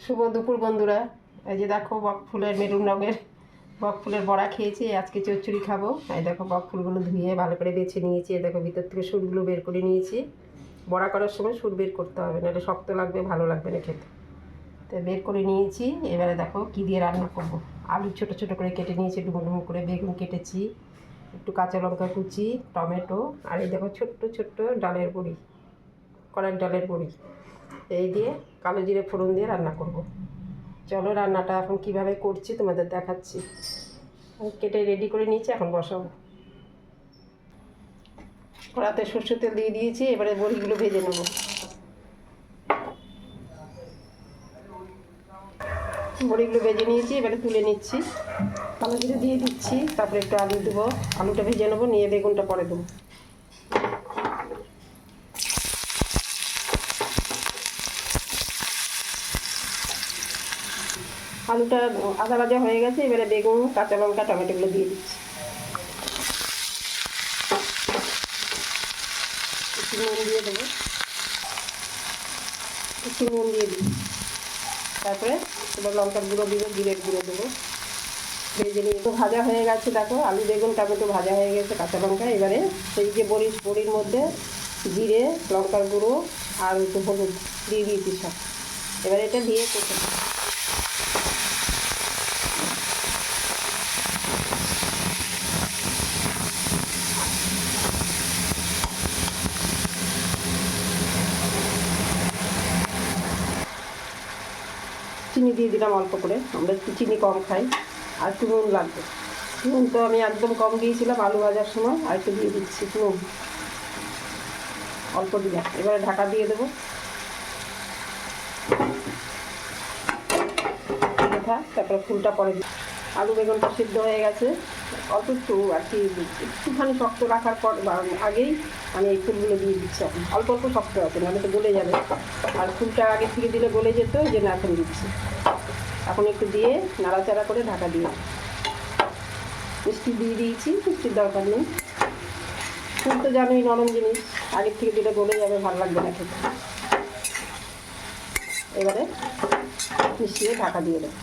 শুভ দুপুর বন্ধুরা এই যে দেখো বক ফুলের মেরুন রঙের, বক ফুলের বড়া খেয়েছি, আজকে চচ্চড়ি খাব। এই দেখো বক ফুলগুলো ধুয়ে ভালো করে বেছে নিয়েছি, এই দেখো ভিতর থেকে সুরগুলো বের করে নিয়েছি। বড়া করার সময় সুর বের করতে হবে, নাহলে শক্ত লাগবে, ভালো লাগবে না খেতে। তো বের করে নিয়েছি, এবারে দেখো কী দিয়ে রান্না করব। আলু ছোটো ছোটো করে কেটে নিয়েছি, ডুমো ডুমো করে বেগুন কেটেছি, একটু কাঁচা লঙ্কা কুচি, টমেটো, আর এই দেখো ছোট্ট ছোট্ট ডালের বড়ি কড়ার ডালের বড়ি। এই দিয়ে কালো জিরে ফোড়ন দিয়ে রান্না করব। চলো রান্নাটা এখন কীভাবে করছি তোমাদের দেখাচ্ছি। কেটে রেডি করে নিয়েছি, এখন বসাবো। কড়াতে সর্ষের তেল দিয়ে দিয়েছি, এবারে বড়িগুলো ভেজে নেব। বড়িগুলো ভেজে নিয়েছি, এবারে তুলে নিচ্ছি। কালো জিরে দিয়ে দিচ্ছি, তারপরে একটু আলু দেবো। আলুটা ভেজে নেব, নিয়ে বেগুনটা পরে দেবো। আলুটা আদা ভাজা হয়ে গেছে, এবারে বেগুন, কাঁচা লঙ্কা টমেটোগুলো দিয়ে দিচ্ছি। একটু নুন দিয়ে দেবো। একটু নুন দিয়ে দিই। তারপরে এবার লঙ্কার গুঁড়ো দিব জিরের গুঁড়ো দেবো। ভেজে নিয়ে তো ভাজা হয়ে গেছে, দেখো। আলু, বেগুন, টমেটো ভাজা হয়ে গেছে, কাঁচা লঙ্কা। এবারে সেই যে বড়ি বড়ির মধ্যে জিরে, লঙ্কার গুঁড়ো আর একটু হলুদ দিয়ে দিয়েছি সব। এবারে এটা দিয়ে কষে চিনি দিয়ে দিলাম অল্প করে। আমরা একটু চিনি কম খাই, আর একটু নুন লাগবে। নুন তো আমি একদম কম দিয়েছিলাম আলু ভাজার সময়, আর একটু দিয়ে দিচ্ছি নুন। অল্প দিলাম। এবারে ঢাকা দিয়ে দেবো। তারপরে ফুলটা পরে আলু বেগুনটা সিদ্ধ হয়ে গেছে। একটু আর কি একটুখানি শক্ত রাখার পর আগেই আমি এই ফুলগুলো দিয়ে দিচ্ছি। এখন অল্প অল্প শক্ত আছে, নাহলে তো গলে যাবে। আর ফুলটা আগে থেকে দিলে গলে যেত ওই জন্য এখন দিচ্ছি। এখন একটু দিয়ে নাড়াচাড়া করে ঢাকা দিয়ে মিষ্টি দিয়ে দিয়েছি, মিষ্টির দরকার নেই। ফুল তো জানোই নরম জিনিস, আগের থেকে দিলে গলে যাবে ভালো লাগবে না খেতে। এবারে মিশিয়ে ঢাকা দিয়ে দেবো।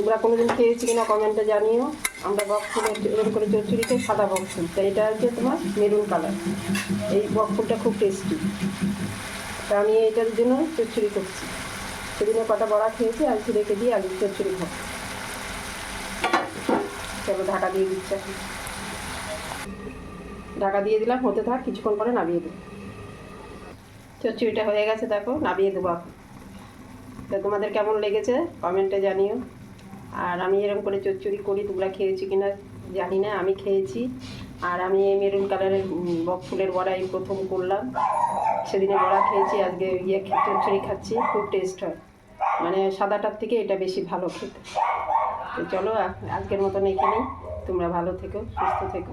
তোমরা কোনোদিন খেয়েছি কিনা কমেন্টে জানিও। আমরা বক ফুলের এরকম করে চচ্চড়িতে সাদা বক ফুল। তো এটা হচ্ছে তোমার মেরুন কালার এই বক ফুলটা খুব টেস্টি তা আমি এটার জন্য চচ্চড়ি করছি। সেদিনে কটা বড়া খেয়েছি একটু রেখে দিয়ে আলুর চচ্চড়ি খাও চলো ঢাকা দিয়ে দিচ্ছি এখন। ঢাকা দিয়ে দিলাম, হতে থাক, কিছুক্ষণ পরে নামিয়ে দেবো। চচ্চড়িটা হয়ে গেছে, দেখো, নামিয়ে দেবো এখন। তো তোমাদের কেমন লেগেছে কমেন্টে জানিও। আর আমি এরকম করে চচ্চড়ি করি, তোমরা খেয়েছি কিনা জানি না, আমি খেয়েছি। আর আমি এই মেরুন কালারের বক ফুলের বড়া এই প্রথম করলাম। সেদিনে বড়া খেয়েছি, আজকে ইয়ে চচ্চড়ি খাচ্ছি, খুব টেস্ট হয়। মানে সাদাটার থেকে এটা বেশি ভালো খেতে। তো চলো আজকের মতন এখানেই। তোমরা ভালো থেকো, সুস্থ থেকো।